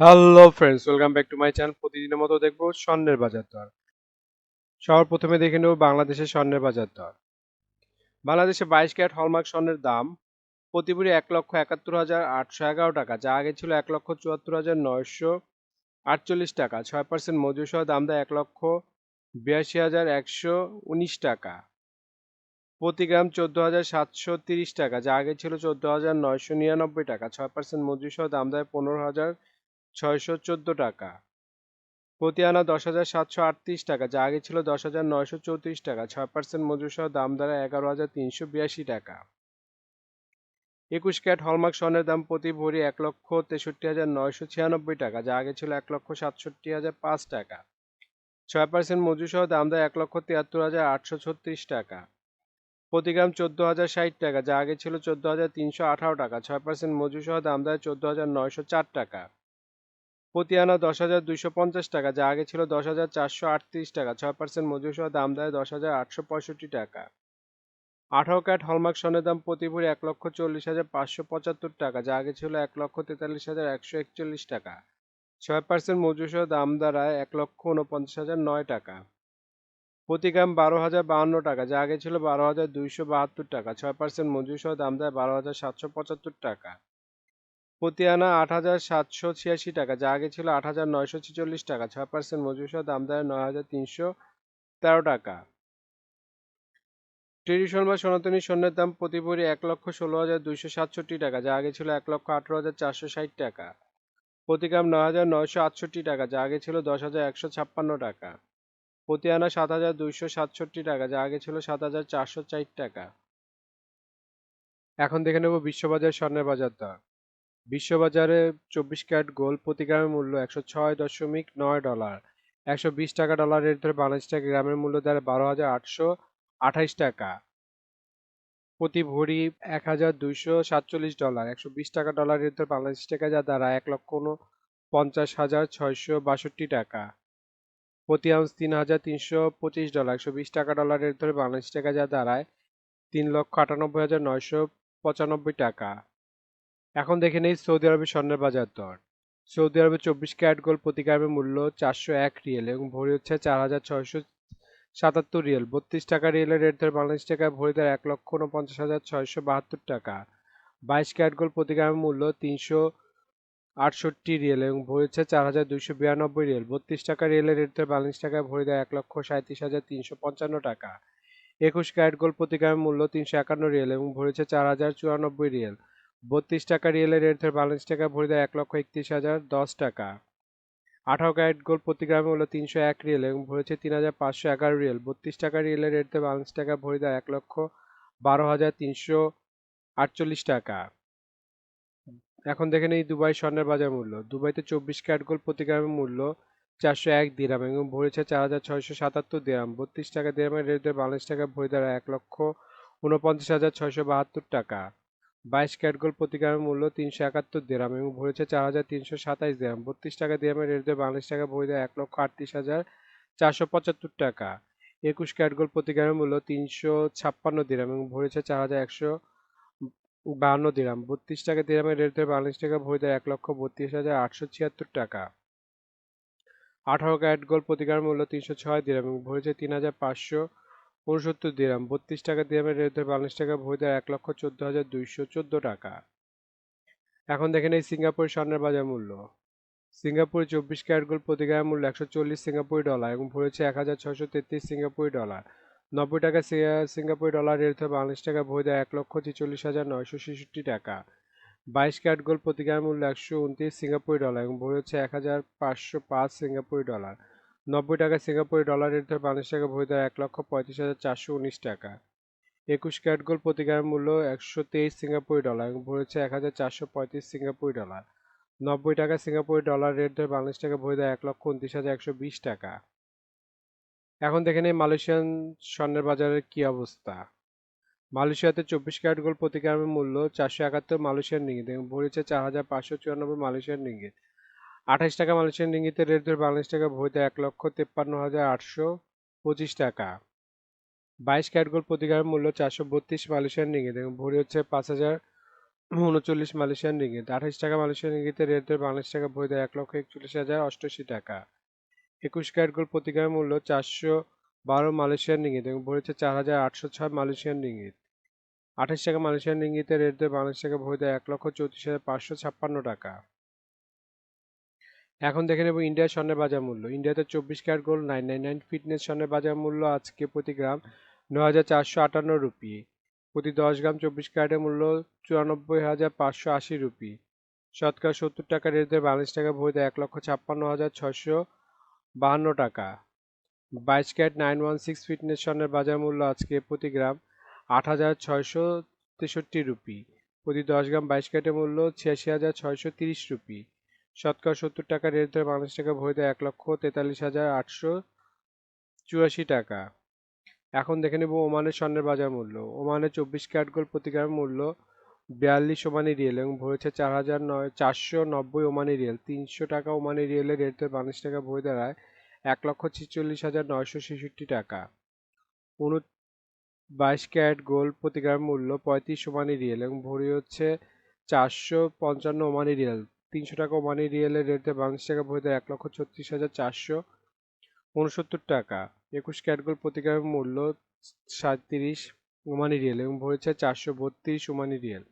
Hello friends welcome back to my channel প্রতিদিনের মতো দেখব স্বর্ণের বাজার দর। সবার প্রথমে দেখে নেব বাংলাদেশের স্বর্ণের বাজার দর। বাংলাদেশে বাইশ ক্যারেট হলমার্ক স্বর্ণের দাম প্রতি ভরি এক লক্ষ একাত্তর হাজার আটশো এগারো টাকা, যা আগে ছিল এক লক্ষ চুয়াত্তর হাজার নয়শো আটচল্লিশ টাকা। ছয় পার্সেন্ট মজুর সহ দাম দেয় এক লক্ষ বিরাশি হাজার একশো উনিশ টাকা। প্রতি গ্রাম চোদ্দ হাজার সাতশো তিরিশ টাকা, যা আগে ছিল চোদ্দ হাজার নয়শো নিরানব্বই টাকা। ছয় পার্সেন্ট মজুর সহ দাম দেয় পনেরো হাজার ছয়শো চোদ্দ টাকা। প্রতি আনা দশ হাজার সাতশো আটত্রিশ টাকা, যা আগে ছিল দশ হাজার নয়শো চৌত্রিশ টাকা। ছয় পার্সেন্ট মজুর সহ দাম দাঁড়ায় এগারো হাজার তিনশো বিরাশি টাকা। একুশ ক্যাট হলমার্ক স্বর্ণের দাম প্রতি ভরি এক লক্ষ তেষট্টি হাজার নয়শো ছিয়ানব্বই টাকা, যা আগে ছিল এক লক্ষ সাতষট্টি হাজার পাঁচ টাকা। ছয় পার্সেন্ট মজুর সহ দাম দেয় এক লক্ষ তিয়াত্তর হাজার আটশো ছত্রিশ টাকা। প্রতি গ্রাম চোদ্দ হাজার ষাট টাকা, যা আগে ছিল চোদ্দ হাজার তিনশো আঠারো টাকা। ছয় পার্সেন্ট মজুর সহ দাম দেয় চোদ্দ হাজার নয়শো চার টাকা। প্রতি আনা দশ হাজার দুইশো পঞ্চাশ টাকা, যা আগে ছিল দশ হাজার চারশো আটত্রিশ টাকা, ছয় পার্সেন্ট মজুর সহ দাম দেয় দশ হাজার আটশো পঁয়ষট্টি টাকা। আঠারো ক্যাট হলমার্ক স্বর্ণের দাম প্রতি ভরি এক লক্ষ চল্লিশ হাজার পাঁচশো পঁচাত্তর টাকা, যা আগে ছিল এক লক্ষ তেতাল্লিশ হাজার একশো একচল্লিশ টাকা। ছয় পার্সেন্ট মজুর সহ দাম দাঁড়ায় এক লক্ষ উনপঞ্চাশ হাজার নয় টাকা। প্রতি গ্রাম বারো হাজার বাহান্ন টাকা, যা আগে ছিল বারো হাজার দুইশো বাহাত্তর টাকা, ছয় পার্সেন্ট মজুর সহ দাম দেয় বারো হাজার সাতশো পঁচাত্তর টাকা। প্রতি আনা আট হাজার সাতশো ছিয়াশি টাকা, যা আগে ছিল আট হাজার নয়শো ছেচল্লিশ টাকা, ছয় পার্সেন্ট মজুর সহ দাম দেয় নয় হাজার তিনশো তেরো টাকা। ট্রেডিশন বা সনাতনী স্বর্ণের দাম প্রতি ভরি এক লক্ষ ষোলো হাজার দুইশো সাতষট্টি টাকা, যা আগে ছিল এক লক্ষ আঠারো হাজার চারশো ষাট টাকা। প্রতি গ্রাম নয় হাজার নয়শো আটষট্টি টাকা, যা আগে ছিল দশ হাজার একশো ছাপ্পান্ন টাকা। প্রতি আনা সাত হাজার দুইশো সাতষট্টি টাকা, যা আগে ছিল সাত হাজার চারশো চার টাকা। এখন দেখে নেব বিশ্ববাজার স্বর্ণের বাজার দর। বিশ্ববাজারে চব্বিশ ক্যারেট গোল্ড প্রতি গ্রামের মূল্য একশো ছয় দশমিক নয় ডলার। একশো বিশ টাকা ডলার ধরে বাংলাদেশ টাকা গ্রামের মূল্য দাঁড়ায় বারো হাজার আটশো আঠাইশ টাকা। প্রতি ভরি এক হাজার দুইশো সাতচল্লিশ ডলার। একশো বিশ টাকা ডলার ধরে বাংলাদেশ টাকা যা দাঁড়ায় এক লক্ষ পঞ্চাশ হাজার ছয়শো বাষট্টি টাকা। প্রতি আউন্স তিন হাজার তিনশো পঁচিশ ডলার। একশো বিশ টাকা ডলার ধরে বাংলাদেশ টাকা যা দাঁড়ায় তিন লক্ষ আটানব্বই হাজার নয়শো পঁচানব্বই টাকা। এখন দেখে নেই সৌদি আরবের স্বর্ণের বাজার দর। সৌদি আরবে চব্বিশ ক্যারেট গোল্ড প্রতি গ্রামের মূল্য চারশো এক রিয়েল এবং ভরি হচ্ছে চার হাজার ছয়শো সাতাত্তর রিয়েল। বত্রিশ টাকা রিয়েলের রেট ধরে বাংলাদেশ টাকায় ভরি দেয় এক লক্ষ উনপঞ্চাশ হাজার ছয়শো বাহাত্তর টাকা। বাইশ ক্যারেট গোল্ড প্রতি গ্রামের মূল্য তিনশো আটষট্টি রিয়েল এবং ভরি হচ্ছে চার হাজার দুইশো বিরানব্বই রিয়েল। বত্রিশ টাকা রিয়েলের রেট ধরে বাংলাদেশ টাকায় ভরি দেয় এক লক্ষ সাঁত্রিশ হাজার তিনশো পঞ্চান্ন টাকা। একুশ ক্যারেট গোল্ড প্রতি গ্রামের মূল্য তিনশো একান্ন রিয়েল এবং ভরেছে চার হাজার চুরানব্বই রিয়েল। বত্রিশ টাকা রিয়েলের রেট ধরে টাকা ভরে দেয় এক লক্ষ একত্রিশ হাজার দশ টাকা। আঠারো ক্যারেট গোল্ড প্রতি গ্রামে হলো তিনশো এক রিয়েল এবং ভরেছে তিন হাজার পাঁচশো এগারো রিয়েল। বত্রিশ টাকা রিয়েলের রেট ধরে বাংলাদেশ টাকা ভরে দেয় এক লক্ষ বারো হাজার তিনশো আটচল্লিশ টাকা। এখন দেখে নেই দুবাই স্বর্ণের বাজার মূল্য। দুবাইতে চব্বিশ ক্যারেট গোল্ড প্রতি গ্রামের মূল্য চারশো এক দিরাম এবং ভরেছে চার হাজার ছয়শো সাতাত্তর দিরাম। বত্রিশ টাকা দিরামের রেট ধরে বাংলাদেশ টাকা ভরে দেয় এক লক্ষ উনপঞ্চাশ হাজার ছয়শো বাহাত্তর টাকা। বাইশ ক্যারেট গোল্ড প্রতি গ্রামের মূল্য তিনশো একাত্তর দিরাম এবং ভরেছে চার হাজার তিনশো সাতাইশ দিরাম। বত্রিশ টাকা দিরামের রেট ধরে বাংলাদেশ টাকা ভরে দেয় এক লক্ষ আটত্রিশ হাজার চারশো পঁচাত্তর টাকা। একুশ ক্যারেট গোল্ড প্রতি গ্রামের মূল্য তিনশো ছাপ্পান্ন দিরাম এবং ভরেছে চার হাজার একশো বাহান্ন দিরাম। বত্রিশ টাকা দিরামের রেট ধরে বাংলাদেশ টাকা ভরে দেয় এক লক্ষ বত্রিশ হাজার আটশো ছিয়াত্তর টাকা। আঠারো ক্যারেট গোল্ড প্রতি গ্রামের মূল্য তিনশো ছয় দিরাম এবং ভরেছে তিন হাজার পাঁচশো উনসত্তর দিরাম, বত্রিশ টাকা দিরামের রেট ধরে বাংলাদেশ টাকা ভরে দেয় এক লক্ষ চোদ্দ হাজার দুইশো চোদ্দ টাকা। এখন দেখেন এই সিঙ্গাপুর স্বর্ণের বাজার মূল্য। সিঙ্গাপুরে চব্বিশ ক্যারেট গোল্ড প্রতি গ্রামের মূল্য একশো চল্লিশ সিঙ্গাপুরি ডলার এবং ভরেছে এক হাজার ছশো তেত্রিশ সিঙ্গাপুরি ডলার। নব্বই টাকা সিঙ্গাপুরি ডলার রেট ধরে বাংলাদেশ টাকা ভরে দেয় এক লক্ষ ছেচল্লিশ হাজার নয়শো ছেষট্টি টাকা। বাইশ ক্যারেট গোল্ড প্রতি গ্রামের মূল্য একশো উনত্রিশ সিঙ্গাপুরি ডলার এবং ভরে হচ্ছে এক হাজার পাঁচশো পাঁচ সিঙ্গাপুরি ডলার। নব্বই টাকা সিঙ্গাপুরি ডলার রেট ধরে বাংলাদেশ টাকা ভরে দেয় এক লক্ষ পঁয়ত্রিশ হাজার চারশো উনিশ টাকা। একুশ ক্যারেট গোল্ড প্রতি গ্রামের মূল্য একশো তেইশ সিঙ্গাপুরি ডলার এবং ভরেছে এক হাজার চারশো পঁয়ত্রিশ সিঙ্গাপুরি ডলার নব্বই টাকা সিঙ্গাপুরি ডলার রেট ধরে বাংলাদেশ টাকা ভরে দেয় এক লক্ষ উনত্রিশ হাজার একশো বিশ টাকা। এখন দেখে নেই মালয়েশিয়ান স্বর্ণের বাজারের কি অবস্থা। মালয়েশিয়াতে চব্বিশ ক্যারেট গোল্ড প্রতি গ্রামের মূল্য চারশো একাত্তর মালয়েশিয়ান রিঙ্গিত এবং ভরেছে চার হাজার পাঁচশো চুরানব্বই মালয়েশিয়ান রিঙ্গিত। আঠাশ টাকা মালয়েশিয়ান রিঙ্গিতের রেট ধরে বাংলাদেশ টাকা ভরিতে এক লক্ষ তেপ্পান্ন হাজার আটশো পঁচিশ টাকা। বাইশ ক্যারেট গোল্ড প্রতি গ্রামের মূল্য চারশো বত্রিশ মালয়েশিয়ান রিঙ্গিত এবং ভরি হচ্ছে পাঁচ হাজার উনচল্লিশ মালয়েশিয়ান রিঙ্গিত। আঠাশ টাকা মালয়েশিয়ান রিঙ্গিতে রেট দর বাংলাদেশ টাকা দেয় এক লক্ষ একচল্লিশ হাজার অষ্টআশি টাকা। একুশ ক্যারেট গোল্ড প্রতি গ্রামের মূল্য চারশো বারো মালয়েশিয়ান রিঙ্গিত এবং হচ্ছে চার হাজার আটশো ছয় মালয়েশিয়ান রিঙ্গিত। আঠাশ টাকা মালয়েশিয়ান রিঙ্গিতে রেট দর বাংলাদেশ টাকা বই দেয় এক লক্ষ চৌত্রিশ হাজার পাঁচশো ছাপ্পান্ন টাকা। এখন দেখে নেব ইন্ডিয়ার স্বর্ণের বাজার মূল্য। ইন্ডিয়াতে চব্বিশ carat gold nine nine nine fitness স্বর্ণের বাজার মূল্য আজকে প্রতি গ্রাম ন হাজার চারশো আটান্ন রুপি। প্রতি দশ গ্রাম চব্বিশ ক্যারেটের মূল্য চুরানব্বই হাজার পাঁচশো আশি রুপি। শতকরা সত্তর টাকা রেট বাংলাদেশ টাকা দেয় এক লক্ষ ছাপ্পান্ন হাজার ছশো বাহান্ন টাকা। বাইশ carat nine one six fitness স্বর্ণের বাজার মূল্য আজকে প্রতি গ্রাম আট হাজার ছয়শো তেষট্টি রুপি। প্রতি দশ গ্রাম বাইশ ক্যারেটের মূল্য ছিয়াশি হাজার ছয়শো তিরিশ রুপি। শতকরা সত্তর টাকা রেট ধরে বাংলাদেশ টাকা ভরে দেয় এক লক্ষ তেতাল্লিশ হাজার আটশো চুরাশি টাকা। এখন দেখে নেব ওমানের স্বর্ণের বাজার মূল্য। ওমানের চব্বিশ ক্যারেট গোল্ড প্রতি গ্রাম মূল্য বিয়াল্লিশ ওমানি রিয়েল এবং ভরেছে চার হাজার নয়, চারশো নব্বই ওমানি রিয়েল। তিনশো টাকা ওমানি রিয়েলের রেট ধরে বাংলাদেশ টাকা ভরে দাঁড়ায় এক লক্ষ ছিচল্লিশ হাজার নয়শো ছেষট্টি টাকা। উন বাইশ ক্যারেট গোল্ড প্রতি গ্রাম মূল্য পঁয়ত্রিশ ওমানি রিয়েল এবং ভরি হচ্ছে চারশো পঞ্চান্ন ওমানি রিয়েল। তিনশো টাকা ওমানি রিয়েলের রেটে বাংলাদেশ টাকা ভরে দেয় এক লক্ষ ছত্রিশ হাজার চারশো উনসত্তর টাকা। একুশ ক্যারেট গোল্ড প্রতি মূল্য সাঁত্রিশ ওমানি রিয়েল এবং ভরেছে চারশো বত্রিশ ওমানি রিয়েল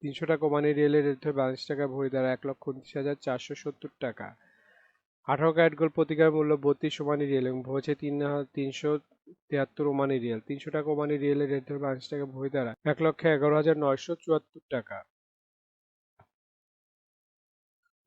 তিনশো টাকা ওমানি রিয়েলের রেট হয়ে বাংলাদেশ টাকা ভরে দেয় এক লক্ষ উনত্রিশ হাজার চারশো সত্তর টাকা। আঠারো প্রতি গ্রামের মূল্য বত্রিশ ওমানি রিয়েল এবং ভরেছে তিন তিনশো তিয়াত্তর ওমানি রিয়েল তিনশো টাকা ওমানি রিয়েলের রেট ধরে বাংলাদেশ টাকা ভরে দাঁড়ায় এক লক্ষ এগারো হাজার নয়শো চুয়াত্তর টাকা।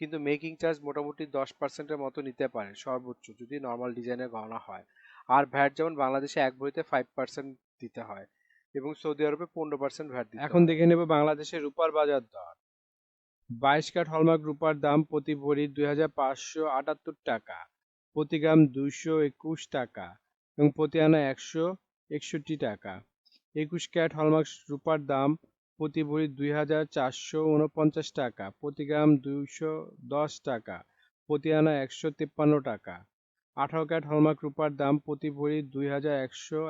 কিন্তু মেকিং চার্জ মোটামুটি দশ পার্সেন্টের মতো নিতে পারে সর্বোচ্চ যদি নর্মাল ডিজাইনের গহনা হয়। আর ভ্যাট যেমন বাংলাদেশে এক ভরিতে ফাইভ পার্সেন্ট দিতে হয় এবং সৌদি আরবে পনেরো পার্সেন্ট ভ্যাট দিতে এখন দেখে নেব বাংলাদেশের রূপার বাজার দর। বাইশ কাঠ হলমার্ক রূপার দাম প্রতি ভরি দুই হাজার পাঁচশো আটাত্তর টাকা প্রতি গ্রাম দুইশো একুশ টাকা এবং প্রতি আনা একশো একষট্টি টাকা। একুশ ক্যারেট হলমার্ক রূপার দাম প্রতি ভরি দুই হাজার চারশো উনপঞ্চাশ টাকা, প্রতি গ্রাম দুইশো দশ টাকা, প্রতি আনা একশো তিপ্পান্ন টাকা। আঠারো ক্যারেট হলমার্ক রূপার দাম প্রতি ভরি দুই হাজার একশো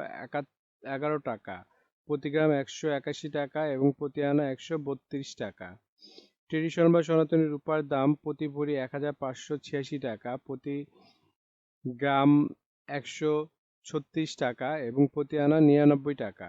এগারো টাকা, প্রতি গ্রাম একশো একাশি টাকা এবং প্রতি আনা একশো বত্রিশ টাকা। ট্রেডিশনাল বা সনাতনী রূপার দাম প্রতি ভরি এক হাজার পাঁচশো ছিয়াশি টাকা, প্রতি গ্রাম একশো ছত্রিশ টাকা এবং প্রতি আনা নিরানব্বই টাকা।